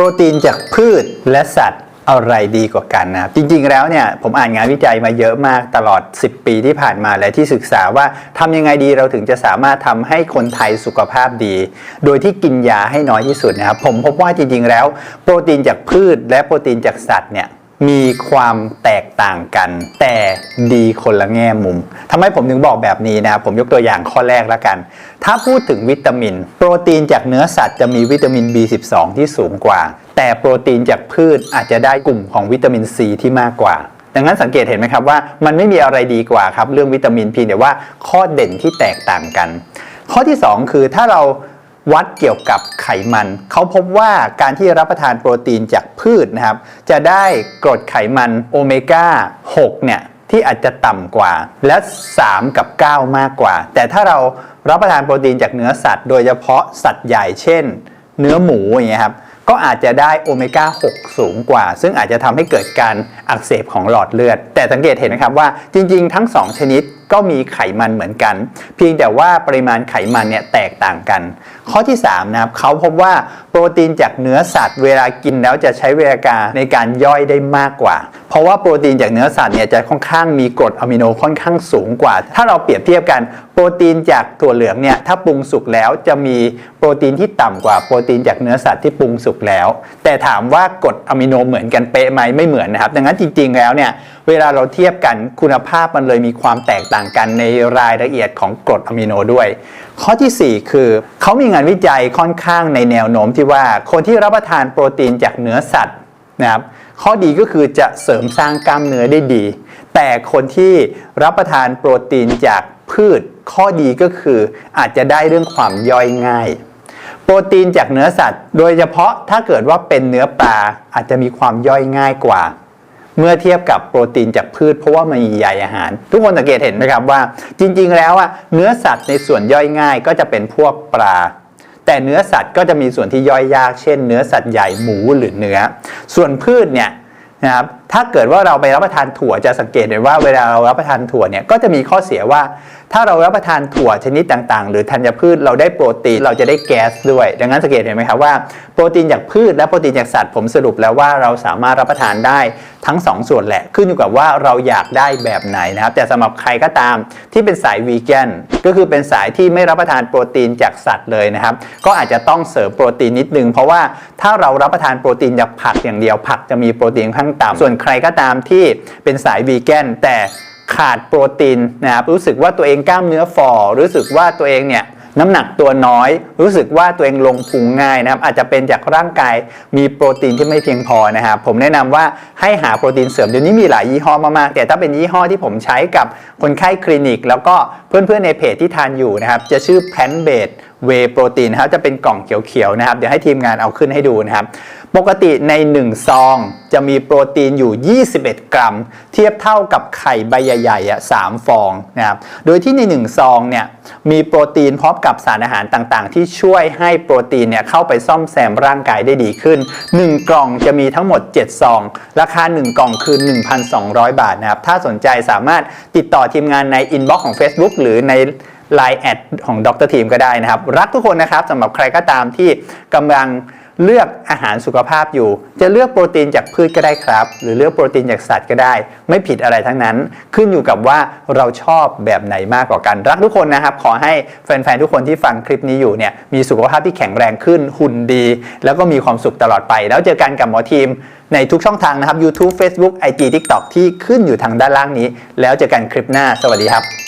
รตีนจากพืชและสัตว์อะไรดีกว่ากันนะครับจริงๆแล้วเนี่ยผมอ่านงานวิจัยมาเยอะมากตลอด 10 ปีที่ผ่านมาและที่ศึกษาว่าทำยังไงดีเราถึงจะสามารถทำให้คนไทยสุขภาพดี โดยที่กินยาให้น้อยที่สุดนะครับผมพบว่าจริงๆแล้ว โปรตีนจากพืชและโปรตีนจากสัตว์เนี่ย มีความแตกต่างกัน แต่ดีคนละแง่มุมทำไมผมถึงบอกแบบนี้นะครับผมยกตัวอย่างข้อแรกแล้วกัน ถ้าพูดถึงวิตามิน โปรตีนจากเนื้อสัตว์จะมีวิตามิน B12 ที่สูงกว่า แต่โปรตีนจากพืชอาจจะได้กลุ่มของวิตามินซีที่มากกว่าดังนั้นสังเกตเห็นไหมครับว่ามันไม่มีอะไรดีกว่าครับเรื่องวิตามินเพียงแต่ว่าข้อเด่นที่แตกต่างกัน ข้อที่ 2 คือถ้าเรา วัดเกี่ยวกับไขมัน เขาพบว่าการที่รับประทานโปรตีนจากพืชนะครับ จะได้กรดไขมันโอเมก้า 6 เนี่ย ที่อาจจะต่ำกว่าและ 3 กับ 9 มากกว่า แต่ถ้าเรารับประทานโปรตีนจากเนื้อสัตว์ โดยเฉพาะสัตว์ใหญ่เช่น เนื้อหมูอย่างเงี้ยครับก็อาจจะได้โอเมก้า 6 สูงกว่า ซึ่งอาจจะทำให้เกิดการอักเสบของหลอดเลือด แต่สังเกตเห็นนะครับว่าจริง ๆ ทั้ง 2 ชนิด ก็มีไขมันเหมือนกัน เพียงแต่ว่าปริมาณไขมันเนี่ยแตกต่างกัน ข้อที่3นะครับเขาพบว่าโปรตีนจากเนื้อสัตว์ เวลากินแล้วจะใช้เวลาในการย่อยได้มากกว่าเพราะว่าโปรตีนจากเนื้อสัตว์เนี่ยจะค่อนข้างมีกรดอะมิโนค่อนข้างสูงกว่า ถ้าเราเปรียบเทียบกันโปรตีนจากถั่วเหลืองเนี่ยถ้าปรุงสุกแล้วจะมีโปรตีนที่ต่ำกว่าโปรตีนจากเนื้อสัตว์ที่ปรุงสุกแล้ว แต่ถามว่ากรดอะมิโนเหมือนกันเป๊ะไหมไม่เหมือนนะครับ ดังนั้นจริง ๆ แล้วเนี่ยเวลาเราเทียบกันคุณภาพมันเลยมีความแตกต่างกันในรายละเอียดของกรดอะมิโนด้วย ข้อทีสี่4 คือเขามีงานวิจัยค่อนข้างในแนวโน้มที่ว่าคนที่รับประทานโปรตีนจากเนื้อสัตว์นะครับ ข้อดีก็คือจะเสริมสร้างกล้ามเนื้อได้ดี แต่คนที่รับประทานโปรตีนจากพืช ข้อดีก็คืออาจจะได้เรื่องความย่อยง่าย โปรตีนจากเนื้อสัตว์ โดยเฉพาะถ้าเกิดว่าเป็นเนื้อปลาอาจจะมีความย่อยง่ายกว่า เมื่อเทียบกับโปรตีนจากพืชเพราะว่ามันมีใยอาหาร ทุกคนสังเกตเห็นไหมครับว่าจริงๆ แล้วอะเนื้อสัตว์ในส่วนย่อยง่าย ก็จะเป็นพวกปลาแต่เนื้อสัตว์ก็จะมีส่วนที่ย่อยยาก เช่น เนื้อสัตว์ใหญ่หมูหรือเนื้อ ส่วนพืชเนี่ย นะครับถ้าเกิดว่าเราไปรับประทานถั่วจะสังเกตเห็นว่าเวลาเรารับประทานถั่วเนี่ยก็จะมีข้อเสียว่า ถ้าเรารับประทานถั่วชนิดต่างๆ หรือธัญพืชเราได้โปรตีนเราจะได้แก๊สด้วย ดังนั้นสังเกตเห็นไหมครับว่าโปรตีนจากพืชและโปรตีนจากสัตว์ผมสรุปแล้วว่าเราสามารถรับประทานได้ ทั้ง2ส่วนแหละขึ้นอยู่กับว่าเราอยากได้แบบไหนนะครับ แต่สำหรับใครก็ตามที่เป็นสายวีแกนก็คือเป็นสายที่ไม่รับประทานโปรตีนจากสัตว์เลยนะครับ ก็อาจจะต้องเสริมโปรตีนนิดนึง เพราะว่าถ้าเรารับประทานโปรตีนจากผักอย่างเดียวผักจะมีโปรตีนค่อนข้างต่ำส่วนใครก็ตามที่เป็นสายวีแกนแต่ขาดโปรตีนนะครับรู้สึกว่าตัวเองกล้ามเนื้อฝ่อรู้สึกว่าตัวเองเนี่ย น้ำหนักตัวน้อย รู้สึกว่าตัวเองลงพุงง่ายนะครับอาจจะเป็นจากร่างกายมีโปรตีนที่ไม่เพียงพอนะครับผมแนะนำว่าให้หาโปรตีนเสริมเดี๋ยวนี้มีหลายยี่ห้อมากๆแต่ถ้าเป็นยี่ห้อที่ผมใช้กับคนไข้คลินิก แล้วก็เพื่อนๆในเพจที่ทานอยู่นะครับจะชื่อแพนเบด Plant Based Whey Protein นครับจะเป็นกล่องเขียวๆนะครับ เดี๋ยวให้ทีมงานเอาขึ้นให้ดูนะครับ ปกติใน 1 ซองจะมีโปรตีนอยู่ 21 กรัม เทียบเท่ากับไข่ใบใหญ่ๆอะ3ฟองนะครับ โดยที่ใน 1 ซองเนี่ยมีโปรตีนพร้อมกับสารอาหารต่างๆ ที่ช่วยให้โปรตีนเนี่ยเข้าไปซ่อมแซมร่างกายได้ดีขึ้น 1 กล่องจะมีทั้งหมด 7 ซอง ราคา 1 กล่องคือ 1,200 บาทนะครับ ถ้าสนใจสามารถติดต่อทีมงานในอินบ็อกซ์ของ Facebook หรือใน Line แอดของดรทีมก็ได้นะครับ รักทุกคนนะครับสำหรับใครก็ตามที่กำลังเลือกอาหารสุขภาพอยู่ จะเลือกโปรตีนจากพืชก็ได้ครับ หรือเลือกโปรตีนจากสัตว์ก็ได้ ไม่ผิดอะไรทั้งนั้น ขึ้นอยู่กับว่าเราชอบแบบไหนมากกว่ากัน รักทุกคนนะครับ ขอให้แฟนๆ ทุกคนที่ฟังคลิปนี้อยู่เนี่ยมีสุขภาพที่แข็งแรงขึ้นหุ่นดี แล้วก็มีความสุขตลอดไป แล้วเจอกันกับหมอทีม ในทุกช่องทางนะครับ YouTube Facebook IG TikTok ที่ขึ้นอยู่ทางด้านล่างนี้ แล้วเจอกันคลิปหน้า สวัสดีครับ